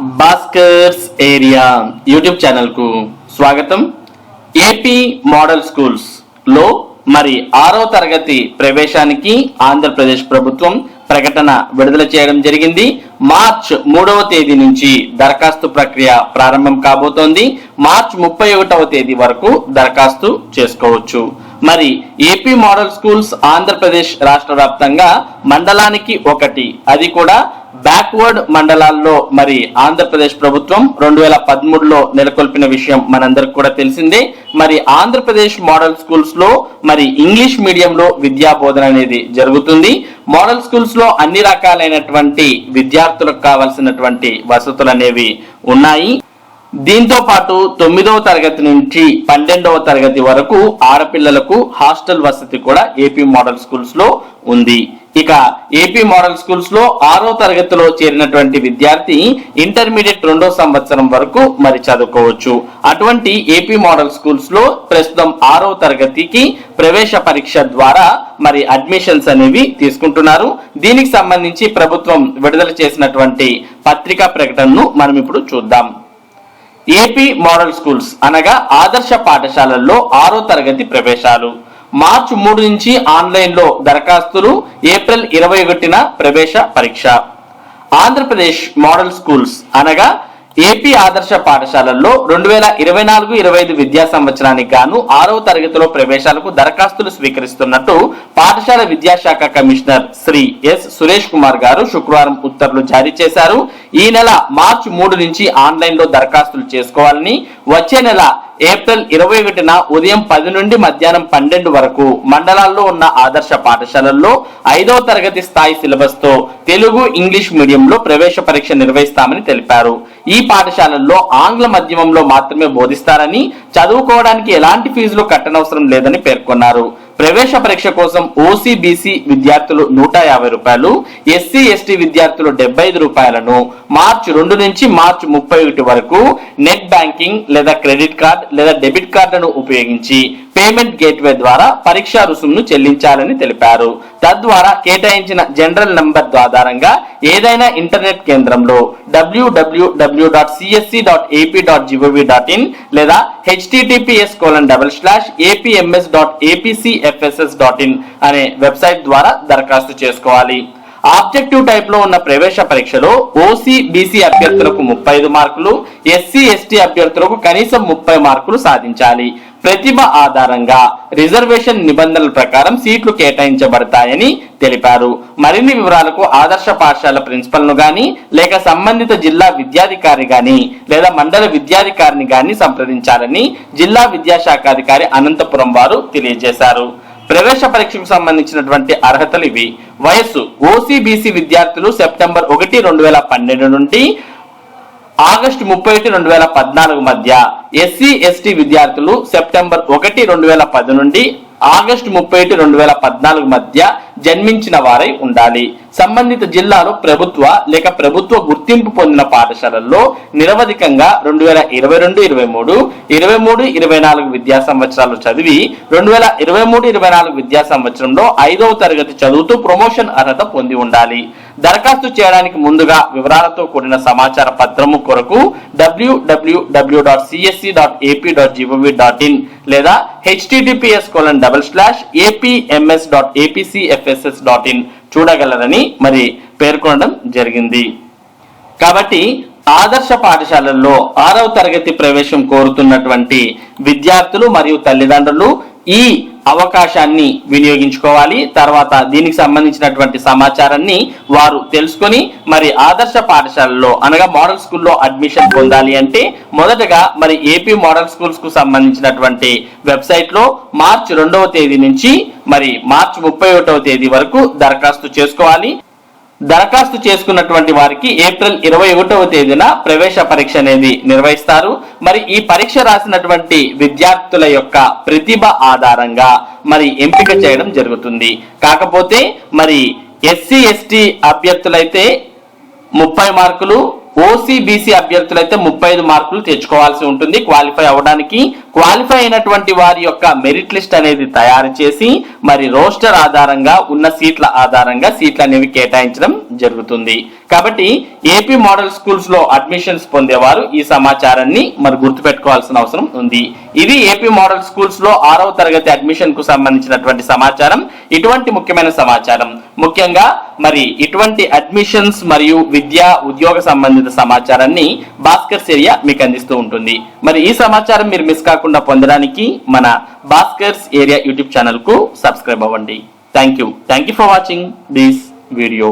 Bhaskar's area YouTube ఛానల్కు స్వాగతం. AP model స్కూల్స్లో మరి ఆరో తరగతి ప్రవేశానికి ఆంధ్రప్రదేశ్ ప్రభుత్వం ప్రకటన విడుదల చేయడం జరిగింది. మార్చ్ మూడవ తేదీ నుంచి దరఖాస్తు ప్రక్రియ ప్రారంభం కాబోతోంది. మార్చ్ ముప్పై ఒకటవ తేదీ వరకు దరఖాస్తు చేసుకోవచ్చు. మరి ఏపీ మోడల్ స్కూల్స్ ఆంధ్రప్రదేశ్ రాష్ట్ర వ్యాప్తంగా మండలానికి ఒకటి. అది కూడా బ్యాక్వర్డ్ మండలాల్లో మరి ఆంధ్రప్రదేశ్ ప్రభుత్వం రెండు వేల పదమూడులో నెలకొల్పిన విషయం మనందరికి కూడా తెలిసిందే. మరి ఆంధ్రప్రదేశ్ మోడల్ స్కూల్స్లో మరి ఇంగ్లీష్ మీడియంలో విద్యా బోధన అనేది జరుగుతుంది. మోడల్ స్కూల్స్లో అన్ని రకాలైనటువంటి విద్యార్థులకు కావాల్సినటువంటి వసతులు అనేవి ఉన్నాయి. దీంతో పాటు తొమ్మిదవ తరగతి నుంచి పన్నెండవ తరగతి వరకు ఆడపిల్లలకు హాస్టల్ వసతి కూడా ఏపీ మోడల్ స్కూల్స్లో ఉంది. ఇక ఏపీ మోడల్ స్కూల్స్లో ఆరో తరగతిలో చేరినటువంటి విద్యార్థి ఇంటర్మీడియట్ రెండో సంవత్సరం వరకు మరి చదువుకోవచ్చు. అటువంటి ఏపీ మోడల్ స్కూల్స్లో ప్రస్తుతం ఆరో తరగతికి ప్రవేశ పరీక్ష ద్వారా మరి అడ్మిషన్స్ అనేవి తీసుకుంటున్నారు. దీనికి సంబంధించి ప్రభుత్వం విడుదల చేసినటువంటి పత్రికా ప్రకటనను మనం ఇప్పుడు చూద్దాం. ఏపీ మోడల్ స్కూల్స్ అనగా ఆదర్శ పాఠశాలల్లో ఆరో తరగతి ప్రవేశాలు. మార్చి మూడు నుంచి ఆన్లైన్లో దరఖాస్తులు ఏప్రిల్ ఇరవై ఒకటిన ప్రవేశ పరీక్ష. ఆంధ్రప్రదేశ్ మోడల్ స్కూల్స్ అనగా ఏపీ ఆదర్శ పాఠశాలల్లో రెండు వేల ఇరవై నాలుగు ఇరవై ఐదు విద్యా సంవత్సరానికి గాను ఆరవ తరగతిలో ప్రవేశాలకు దరఖాస్తులు స్వీకరిస్తున్నట్టు పాఠశాల విద్యాశాఖ కమిషనర్ శ్రీ ఎస్ సురేష్ కుమార్ గారు శుక్రవారం ఉత్తర్వులు జారీ చేశారు. ఈ నెల మార్చి మూడు నుంచి ఆన్లైన్లో దరఖాస్తులు చేసుకోవాలని వచ్చే నెల ఏప్రిల్ ఇరవై ఒకటిన ఉదయం పది నుండి మధ్యాహ్నం పన్నెండు వరకు మండలాల్లో ఉన్న ఆదర్శ పాఠశాలల్లో ఐదవ తరగతి స్థాయి సిలబస్తో తెలుగు ఇంగ్లీష్ మీడియంలో ప్రవేశ పరీక్ష నిర్వహిస్తామని తెలిపారు. ఈ పాఠశాలల్లో ఆంగ్ల మాధ్యమంలో మాత్రమే బోధిస్తారని చదువుకోవడానికి ఎలాంటి ఫీజులు కట్టనవసరం లేదని పేర్కొన్నారు. ప్రవేశ పరీక్ష కోసం ఓసీ బీసీ విద్యార్థులు నూట యాభై రూపాయలు ఎస్సీ ఎస్టీ విద్యార్థులు డెబ్బై ఐదు రూపాయలను. మార్చి రెండు నుంచి మార్చి ముప్పై ఒకటి వరకు నెట్ బ్యాంకింగ్ లేదా క్రెడిట్ కార్డ్ లేదా డెబిట్ కార్డును ఉపయోగించి పేమెంట్ గేట్వే ద్వారా పరీక్షా రుసుమును చెల్లించాలని తెలిపారు. తద్వారా కేటాయించిన జనరల్ నంబర్ ఆధారంగా ఏదైనా ఇంటర్నెట్ కేంద్రంలో WWW dot CSC dot AP dot GOV dot in లేదా HTTPS colon double slash APMS dot APCFSS dot in అనే వెబ్సైట్ ద్వారా దరఖాస్తు చేసుకోవాలి. ఆబ్జెక్టివ్ టైప్లో ఉన్న ప్రవేశ పరీక్షలో ఓసీ బీసీ అభ్యర్థులకు ముప్పై ఐదు మార్కులు ఎస్సీ ఎస్టీ అభ్యర్థులకు కనీసం ముప్పై మార్కులు సాధించాలి. ప్రతిభ ఆధారంగా రిజర్వేషన్ నిబంధనల ప్రకారం సీట్లు కేటాయించబడతాయని తెలిపారు. మరిన్ని వివరాలకు ఆదర్శ పాఠశాల ప్రిన్సిపల్ను గాని లేక సంబంధిత జిల్లా విద్యాధికారి గాని లేదా మండల విద్యాధికారిని గాని సంప్రదించాలని జిల్లా విద్యాశాఖాధికారి అనంతపురం వారు తెలియజేశారు. ప్రవేశ పరీక్షకు సంబంధించినటువంటి అర్హతలు ఇవి. వయస్సు ఓసీబీసీ విద్యార్థులు సెప్టెంబర్ ఒకటి రెండు వేల పన్నెండు నుండి ఆగస్టు ముప్పై ఒకటి రెండు వేల పద్నాలుగు మధ్య ఎస్సీ ఎస్టీ విద్యార్థులు సెప్టెంబర్ ఒకటి రెండు వేల పది నుండి ఆగస్టు ముప్పై ఒకటి రెండు వేల పద్నాలుగు మధ్య జన్మించిన వారై ఉండాలి. సంబంధిత జిల్లాలో ప్రభుత్వ లేక ప్రభుత్వ గుర్తింపు పొందిన పాఠశాలల్లో నిరవధికంగా రెండు వేల ఇరవై రెండు ఇరవై మూడు ఇరవై మూడు ఇరవై నాలుగు విద్యా సంవత్సరాలు చదివి రెండు వేల ఇరవై మూడు ఇరవై నాలుగు విద్యా సంవత్సరంలో ఐదవ తరగతి చదువుతూ ప్రమోషన్ అర్హత పొంది ఉండాలి. దరఖాస్తు చేయడానికి ముందుగా వివరాలతో కూడిన సమాచార పత్రము కొరకు WWW dot CSC dot AP dot GOV dot in లేదా HTTPS colon double slash APMS dot APCFSS dot in చూడగలరని మరి పేర్కొనడం జరిగింది. కాబట్టి ఆదర్శ పాఠశాలల్లో ఆరవ తరగతి ప్రవేశం కోరుతున్నటువంటి విద్యార్థులు మరియు తల్లిదండ్రులు ఈ అవకాశాన్ని వినియోగించుకోవాలి. తర్వాత దీనికి సంబంధించినటువంటి సమాచారాన్ని వారు తెలుసుకొని మరి ఆదర్శ పాఠశాలలో అనగా మోడల్ స్కూల్లో అడ్మిషన్ పొందాలి అంటే మొదటగా మరి ఏపీ మోడల్ స్కూల్స్కు సంబంధించినటువంటి వెబ్సైట్లో మార్చి రెండవ తేదీ నుంచి మరి మార్చి ముప్పై ఒకటవ తేదీ వరకు దరఖాస్తు చేసుకోవాలి. దరఖాస్తు చేసుకున్నటువంటి వారికి ఏప్రిల్ ఇరవై ఒకటవ తేదీన ప్రవేశ పరీక్ష అనేది నిర్వహిస్తారు. మరి ఈ పరీక్ష రాసినటువంటి విద్యార్థుల యొక్క ప్రతిభ ఆధారంగా మరి ఎంపిక చేయడం జరుగుతుంది. కాకపోతే మరి ఎస్సీ ఎస్టీ అభ్యర్థులైతే ముప్పై మార్కులు ఓసీ బీసీ అభ్యర్థులైతే ముప్పై ఐదు మార్కులు తెచ్చుకోవాల్సి ఉంటుంది. క్వాలిఫై అవ్వడానికి క్వాలిఫై అయినటువంటి వారి యొక్క మెరిట్ లిస్ట్ అనేది తయారు చేసి మరి రోస్టర్ ఆధారంగా ఉన్న సీట్ల ఆధారంగా సీట్లు అనేవి కేటాయించడం జరుగుతుంది. కాబట్టి ఏపీ మోడల్ స్కూల్స్లో అడ్మిషన్స్ పొందేవారు ఈ సమాచారాన్ని మరి గుర్తుపెట్టుకోవాల్సిన అవసరం ఉంది. ఇది ఏపీ మోడల్ స్కూల్స్లో ఆరవ తరగతి అడ్మిషన్కు సంబంధించినటువంటి సమాచారం. ఇటువంటి ముఖ్యమైన సమాచారం. ముఖ్యంగా మరి ఇటువంటి అడ్మిషన్స్ మరియు విద్యా ఉద్యోగ సంబంధిత సమాచారాన్ని భాస్కర్ ఏరియా మీకు అందిస్తూ ఉంటుంది. మరి ఈ సమాచారం మీరు మిస్ కాకుండా పొందడానికి మన భాస్కర్స్ ఏరియా యూట్యూబ్ ఛానల్కు సబ్స్క్రైబ్ అవ్వండి. Thank you thank you for watching this video